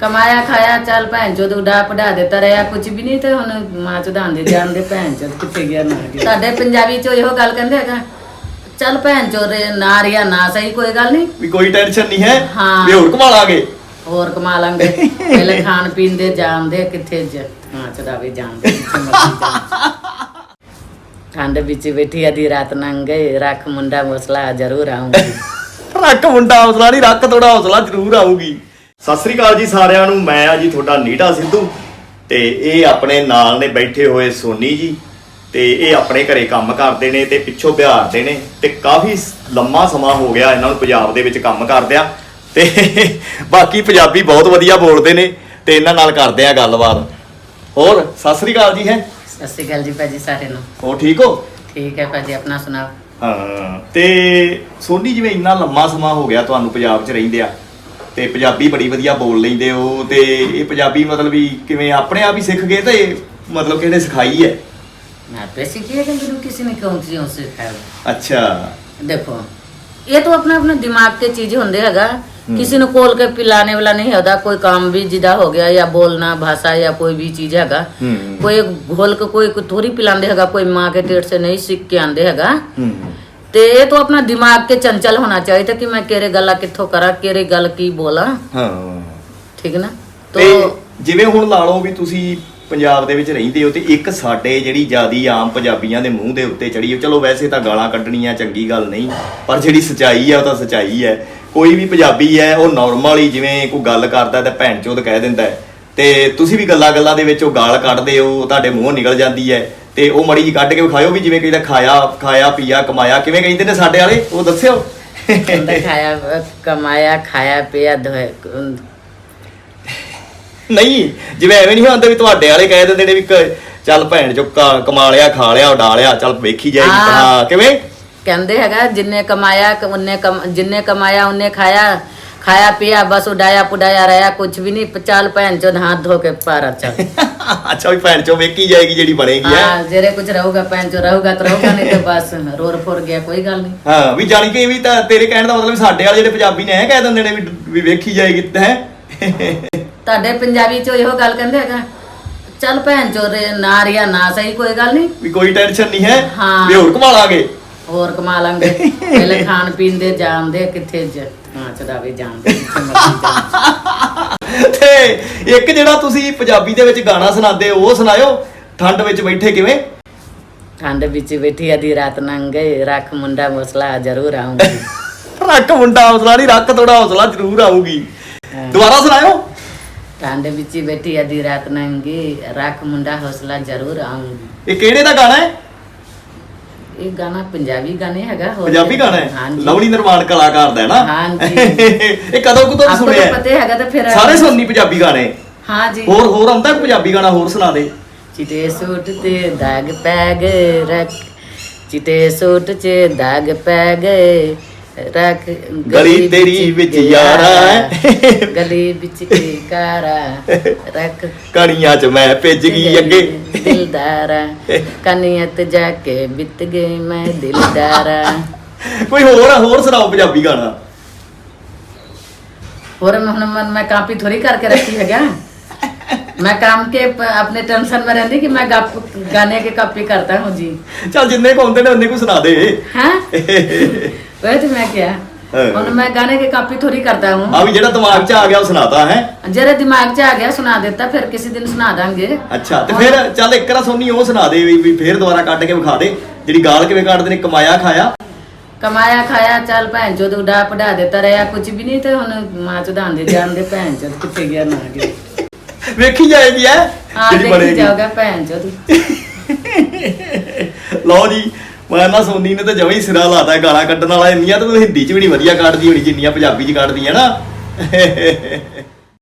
ਕਮਾਇਆ ਖਾਇਆ ਚੱਲ ਭੈਣ ਚੋਦ ਉਡਾ ਪੜਾ ਦਿੱਤਾ ਰਿਹਾ ਕੁਝ ਵੀ ਨਹੀਂ ਤੇ ਹੁਣ ਮਾਂ ਚੋਦਾਂ ਦੇ ਜਾਂਦੇ ਭੈਣ ਚੋਦ ਕਿੱਥੇ ਗਿਆ ਨਾ ਗਿਆ। ਸਾਡੇ ਪੰਜਾਬੀ ਚ ਇਹੋ ਗੱਲ ਕਹਿੰਦੇ ਹੈਗਾ ਚੱਲ ਭੈਣ ਚੋਦ ਨਾ ਰਿਆ ਨਾ ਸਹੀ ਕੋਈ ਗੱਲ ਨਹੀਂ। ਵੀ ਕੋਈ ਟੈਨਸ਼ਨ ਨਹੀਂ ਹੈ ਹਾਂ। ਵੀ ਹੋਰ ਘੁਮਾ ਲਾਂਗੇ। ਹੋਰ ਕਮਾ ਲਾਂਗੇ। ਪਹਿਲੇ ਖਾਣ ਪੀਣ ਦੇ ਜਾਣਦੇ ਕਿੱਥੇ ਜ ਮਾਂ ਚੋਦਾਵੇ ਜਾਣਦੇ ਕਿੱਥੇ ਮਰਜ਼ੀ ਜਾਣ। ਠੰਡ ਵਿੱਚ ਬੈਠੀ ਅਧੀ ਰਾਤ ਨੰਗੇ ਰੱਖ ਮੁੰਡਾ ਮਸਲਾ ਜ਼ਰੂਰ ਆਉਂਗੀ ਰੱਖ ਮੁੰਡਾ ਹੌਸਲਾ ਨਹੀਂ ਰੱਖ ਥੋੜਾ ਹੌਸਲਾ ਜ਼ਰੂਰ ਆਊਗੀ। ਸਤਿ ਸ੍ਰੀ ਅਕਾਲ ਜੀ ਸਾਰਿਆਂ ਨੂੰ ਮੈਂ ਆ ਜੀ ਤੁਹਾਡਾ ਨੀਟਾ ਸਿੱਧੂ ਤੇ ਇਹ ਆਪਣੇ ਨਾਲ ਨੇ ਬੈਠੇ ਹੋਏ ਸੋਨੀ ਜੀ ਤੇ ਇਹ ਆਪਣੇ ਘਰੇ ਕੰਮ ਕਰਦੇ ਨੇ ਤੇ ਪਿੱਛੋਂ ਬਿਹਾਰ ਦੇ ਨੇ ਤੇ ਕਾਫੀ ਲੰਮਾ ਸਮਾਂ ਹੋ ਗਿਆ ਇਹਨਾਂ ਨੂੰ ਪੰਜਾਬ ਦੇ ਵਿੱਚ ਕੰਮ ਕਰਦਿਆਂ ਤੇ ਬਾਕੀ ਪੰਜਾਬੀ ਬਹੁਤ ਵਧੀਆ ਬੋਲਦੇ ਨੇ ਤੇ ਇਹਨਾਂ ਨਾਲ ਕਰਦੇ ਆ ਗੱਲਬਾਤ। ਹੋਰ ਸਤਿ ਸ੍ਰੀ ਅਕਾਲ ਜੀ ਹੈ। ਸਤਿ ਸ਼੍ਰੀ ਅਕਾਲ ਜੀ ਭਾਜੀ ਸਾਰਿਆਂ ਨੂੰ। ਹੋ ਠੀਕ ਹੋ? ਠੀਕ ਹੈ ਭਾਜੀ ਆਪਣਾ ਸੁਣਾਓ? ਹਾਂ ਤੇ ਸੋਨੀ ਜਿਵੇਂ ਇੰਨਾ ਲੰਮਾ ਸਮਾਂ ਹੋ ਗਿਆ ਤੁਹਾਨੂੰ ਪੰਜਾਬ 'ਚ ਰਹਿੰਦੇ ਆ ਤੇ ਪੰਜਾਬੀ ਬੜੀ ਵਧੀਆ ਬੋਲ ਲੈਂਦੇ ਹੋ ਤੇ ਇਹ ਪੰਜਾਬੀ ਮਤਲਬ ਵੀ ਕਿਵੇਂ ਆਪਣੇ ਆਪ ਹੀ ਸਿੱਖ ਗਏ ਤੇ ਮਤਲਬ ਕਿਹਨੇ ਸਿਖਾਈ ਹੈ मैं पैसे किए कि मेरे किसी ने कौन सी से खाया ਅੱਛਾ देखो ये तो अपना अपना दिमाग के चीज होंगे हैगा किसी ने कोल के पिलाने वाला नहीं होता कोई काम भी जिदा हो गया या बोलना भाषा या कोई भी चीज हैगा हम्म। कोई घोल के कोई कोई थोड़ी पिलांदे हैगा कोई माँ के पेट से नहीं सीख के आंदे हैगा ਹੂੰ ਤੇ ਇਹ ਤੋਂ ਆਪਣਾ ਦਿਮਾਗ ਕੇ ਚੰਚਲ ਹੋਣਾ ਚਾਹੀਦਾ ਕਿ ਮੈਂ ਕਿਹੜੇ ਗੱਲਾਂ ਕਿੱਥੋਂ ਕਰਾਂ ਕਿਹੜੇ ਗੱਲ ਕੀ ਬੋਲਾਂ। ਹਾਂ। ਠੀਕ ਨਾ? ਤੇ ਜਿਵੇਂ ਹੁਣ ਲਾ ਲਓ ਵੀ ਤੁਸੀਂ ਪੰਜਾਬ ਦੇ ਵਿੱਚ ਰਹਿੰਦੇ ਹੋ ਤੇ ਇੱਕ ਸਾਡੇ ਜਿਹੜੀ ਜਿਆਦੀ ਆਮ ਪੰਜਾਬੀਆਂ ਦੇ ਮੂੰਹ ਦੇ ਉੱਤੇ ਚੜੀ ਹੋ ਚਲੋ ਵੈਸੇ ਤਾਂ ਗਾਲਾਂ ਕੱਢਣੀਆਂ ਚੰਗੀ ਗੱਲ ਨਹੀਂ ਪਰ ਜਿਹੜੀ ਸਚਾਈ ਆ ਉਹ ਤਾਂ ਸਚਾਈ ਹੈ। ਕੋਈ ਵੀ ਪੰਜਾਬੀ ਹੈ ਉਹ ਨਾਰਮਲ ਹੀ ਜਿਵੇਂ ਕੋਈ ਗੱਲ ਕਰਦਾ ਤੇ ਭੈਣ ਚੋਦ ਕਹਿ ਦਿੰਦਾ ਹੈ ਤੇ ਤੁਸੀਂ ਵੀ ਗੱਲਾਂ ਗੱਲਾਂ ਦੇ ਵਿੱਚ ਉਹ ਗਾਲ ਕੱਢਦੇ ਹੋ ਤੁਹਾਡੇ ਮੂੰਹੋਂ ਨਿਕਲ ਜਾਂਦੀ ਹੈ। ਤੇ ਉਹ ਮੜੀ ਜੀ ਕੱਢ ਕੇ ਵਿਖਾਇਓ ਵੀ ਜਿਵੇਂ ਕਿ ਖਾਇਆ ਖਾਇਆ ਪੀਆ ਕਮਾਇਆ ਕਿਵੇਂ ਕਹਿੰਦੇ ਨੇ ਸਾਡੇ ਵਾਲੇ? ਉਹ ਦੱਸਿਓ। ਨਹੀਂ ਜਿਵੇਂ ਐਵੇਂ ਨਹੀਂ ਹੁੰਦਾ ਵੀ ਤੁਹਾਡੇ ਵਾਲੇ ਕਹਿ ਦਿੰਦੇ ਨੇ ਵੀ ਚੱਲ ਭੈਣ ਜੋ ਕਮਾ ਲਿਆ ਖਾ ਲਿਆ ਉਡਾ ਲਿਆ ਚੱਲ ਵੇਖੀ ਜਾਈ ਹਾਂ। ਕਿਵੇਂ? ਕਹਿੰਦੇ ਹੈਗਾ ਜਿੰਨੇ ਕਮਾਇਆ ਉਹਨੇ ਜਿੰਨੇ ਕਮਾਇਆ ਉਹਨੇ ਖਾਇਆ। ਖਾਇਆ ਪਿਆ ਬਸ ਉਡਾਇਆ ਪੁਡਾਇਆ ਰਿਹਾ ਕੁਝ ਵੀ ਨਹੀਂ ਚੱਲ ਭੈਣ ਚੋਦ ਹੱਥ ਧੋ ਕੇ ਪਾਰ ਚੱਲ ਅੱਛਾ ਵੀ ਭੈਣ ਚੋ ਵੇਖੀ ਜਾਏਗੀ ਜਿਹੜੀ ਬਣੇਗੀ ਹੈ ਹਾਂ ਜਿਹੜੇ ਕੁਝ ਰਹੂਗਾ ਭੈਣ ਚੋ ਰਹੂਗਾ ਤਾਂ ਰਹੂਗਾ ਨਹੀਂ ਤੇ ਬਸ ਰੋਰ ਫੁਰ ਗਿਆ ਕੋਈ ਗੱਲ ਨਹੀਂ ਹਾਂ ਵੀ ਜਾਣੀ ਕਿ ਇਹ ਵੀ ਤਾਂ ਤੇਰੇ ਕਹਿਣ ਦਾ ਮਤਲਬ ਸਾਡੇ ਵਾਲੇ ਜਿਹੜੇ ਪੰਜਾਬੀ ਨੇ ਇਹ ਕਹਿ ਦਿੰਦੇ ਨੇ ਵੀ ਵੀ ਵੇਖੀ ਜਾਏਗੀ ਹੈ ਤੁਹਾਡੇ ਪੰਜਾਬੀ ਚੋਂ ਇਹੋ ਗੱਲ ਕਹਿੰਦੇ ਹੈਗਾ ਚੱਲ ਭੈਣ ਚੋ ਨਾ ਰਿਆ ਨਾ ਸਹੀ ਕੋਈ ਗੱਲ ਨਹੀਂ ਵੀ ਕੋਈ ਟੈਨਸ਼ਨ ਨਹੀਂ ਹੈ ਹਾਂ। ਵੀ ਹੋਰ ਘੁਮਾ ਲਾਂਗੇ ਹੋਰ ਕਮਾ ਲਾਂਗੇ। ਪਹਿਲੇ ਖਾਣ ਪੀਣ ਦੇ ਜਾਣਦੇ ਕਿੱਥੇ ਜ ਹਾਂ ਚਦਾਵੇ ਜਾਣਦੇ ਕਿੱਥੇ ਮਰਜ਼ੀ ਜਾਣ। ਤੇ ਇੱਕ ਜਿਹੜਾ ਤੁਸੀਂ ਪੰਜਾਬੀ ਦੇ ਵਿੱਚ ਗਾਣਾ ਸੁਣਾਉਂਦੇ ਹੋ ਉਹ ਸੁਣਾਇਓ। ਠੰਡ ਵਿੱਚ ਬੈਠੇ ਕਿਵੇਂ? ਠੰਡ ਵਿੱਚ ਬੈਠੀ ਅਧੀ ਰਾਤ ਨੰਗੇ ਰੱਖ ਮੁੰਡਾ ਮਸਲਾ ਜ਼ਰੂਰ ਆਉਂਗੀ ਰੱਖ ਮੁੰਡਾ ਹੌਸਲਾ ਨਹੀਂ ਰੱਖ ਥੋੜਾ ਹੌਸਲਾ ਜ਼ਰੂਰ ਆਊਗੀ। ਦੁਬਾਰਾ ਸੁਣਾਇਓ। ਠੰਡ ਵਿੱਚ ਬੈਠੀ ਅਧੀ ਰਾਤ ਨੰਗੇ ਰੱਖ ਮੁੰਡਾ ਹੌਸਲਾ ਜ਼ਰੂਰ ਆਉਂਗੀ ਇਹ ਕਿਹੜੇ ਦਾ ਗਾਣਾ ਹੈ? ਇਹ ਗਾਣਾ ਪੰਜਾਬੀ ਗਾਣੇ ਹੈਗਾ ਹੋਰ ਪੰਜਾਬੀ ਗਾਣਾ ਹੈ? ਹਾਂਜੀ। ਲਵਲੀ ਨਿਰਮਾਣ ਕਲਾਕਾਰ ਦਾ ਹੈ ਨਾ? ਹਾਂਜੀ। ਇਹ ਕਦੋਂ ਕੁ ਤੋਂ ਸੁਣਿਆ ਤਾਂ ਪਤਾ ਹੈਗਾ ਤਾਂ ਫਿਰ ਸਾਰੇ ਸੁਣਨੀ ਪੰਜਾਬੀ ਗਾਣੇ। ਹਾਂ ਜੀ ਹੋਰ ਹੋਰ ਆਉਂਦਾ ਕੋਈ ਪੰਜਾਬੀ ਗਾਣਾ ਹੋਰ ਸੁਣਾ ਦੇ? ਚਿੱਟੇ ਸੂਟ ਤੇ ਦਾਗ ਪੈ ਗਏ ਰੱਖ ਚਿੱਟੇ ਸੂਟ 'ਚ ਦਾਗ ਪੈ ਗਏ। ਰੱਖ ਗਲੀ ਤੇਰੀ ਵਿੱਚ ਯਾਰਾ ਹੈ। ਗਲੀ ਵਿੱਚ ਕੀ ਕਾਰਾ ਰੱਖ ਕਣੀਆਂ 'ਚ ਮੈਂ ਭਿੱਜ ਗਈ ਅੱਗੇ ਦਿਲਦਾਰਾ ਕਨੀਅਤ ਜਾ ਕੇ ਬਿੱਤ ਗਈ ਮੈਂ ਦਿਲਦਾਰਾ ਕੋਈ ਹੋਰ ਹੋਰ ਸੁਣਾਓ ਪੰਜਾਬੀ ਗਾਣਾ और मैं मैं, मैं कापी थोड़ी करके रखी है क्या मैं काम के प- अपने टेंशन में रहती कि मैं गाप, गाने की कॉपी करता हूँ जी ਚੱਲ ਜਿੰਨੇ ਕੋ ਆਉਂਦੇ ਨੇ ਉਹਨੇ ਕੋ ਸੁਣਾ ਦੇ हाँ वही तो मैं क्या हाँ। और मैं गाने की कॉपी थोड़ी करता हूँ ਆ ਵੀ ਜਿਹੜਾ ਦਿਮਾਗ 'ਚ ਆ ਗਿਆ ਉਹ ਸੁਣਾਤਾ ਹੈ जरा दिमाग से आ गया सुना देता फिर किसी दिन सुना देंगे ਅੱਛਾ ਤੇ ਫਿਰ ਚੱਲ ਇੱਕ ਰਾ ਸੋਨੀ ਉਹ ਸੁਣਾ ਦੇ ਵੀ ਵੀ ਫੇਰ ਦੁਬਾਰਾ ਕੱਢ ਕੇ ਵਿਖਾ ਦੇ ਜਿਹੜੀ ਗਾਲ ਕਿਵੇਂ ਕੱਢਦੇ ਨੇ ਕਮਾਇਆ ਖਾਇਆ कमाया खाया चल भैन चोद उड़ा पढ़ा देता रहा कुछ भी नहीं तो हम माँ चौधान दे जान दे भैन चोद कितने गया ना गया ਵੇਖੀ ਜਾਏਗੀ ਹੈ हाँ ਜਿਹੜੀ देखी ਬਣੇਗੀ जाओगा भैन चोद ਲਓ ਜੀ ਮੈਂ ਨਾ ਸੋਨੀ ਨੇ ਤਾਂ ਜਮਾਂ ਹੀ ਸਿਰਾ ਲਾਤਾ, ਗਾਲਾਂ ਕੱਢਣ ਵਾਲਾ ਇੰਨੀਆਂ ਤਾਂ ਤੂੰ ਹਿੰਦੀ 'ਚ ਵੀ ਨਹੀਂ ਵਧੀਆ ਕੱਢਦੀ ਹੋਣੀ, ਜਿੰਨੀਆਂ ਪੰਜਾਬੀ 'ਚ ਕੱਢਦੀ ਹੈ ਨਾ।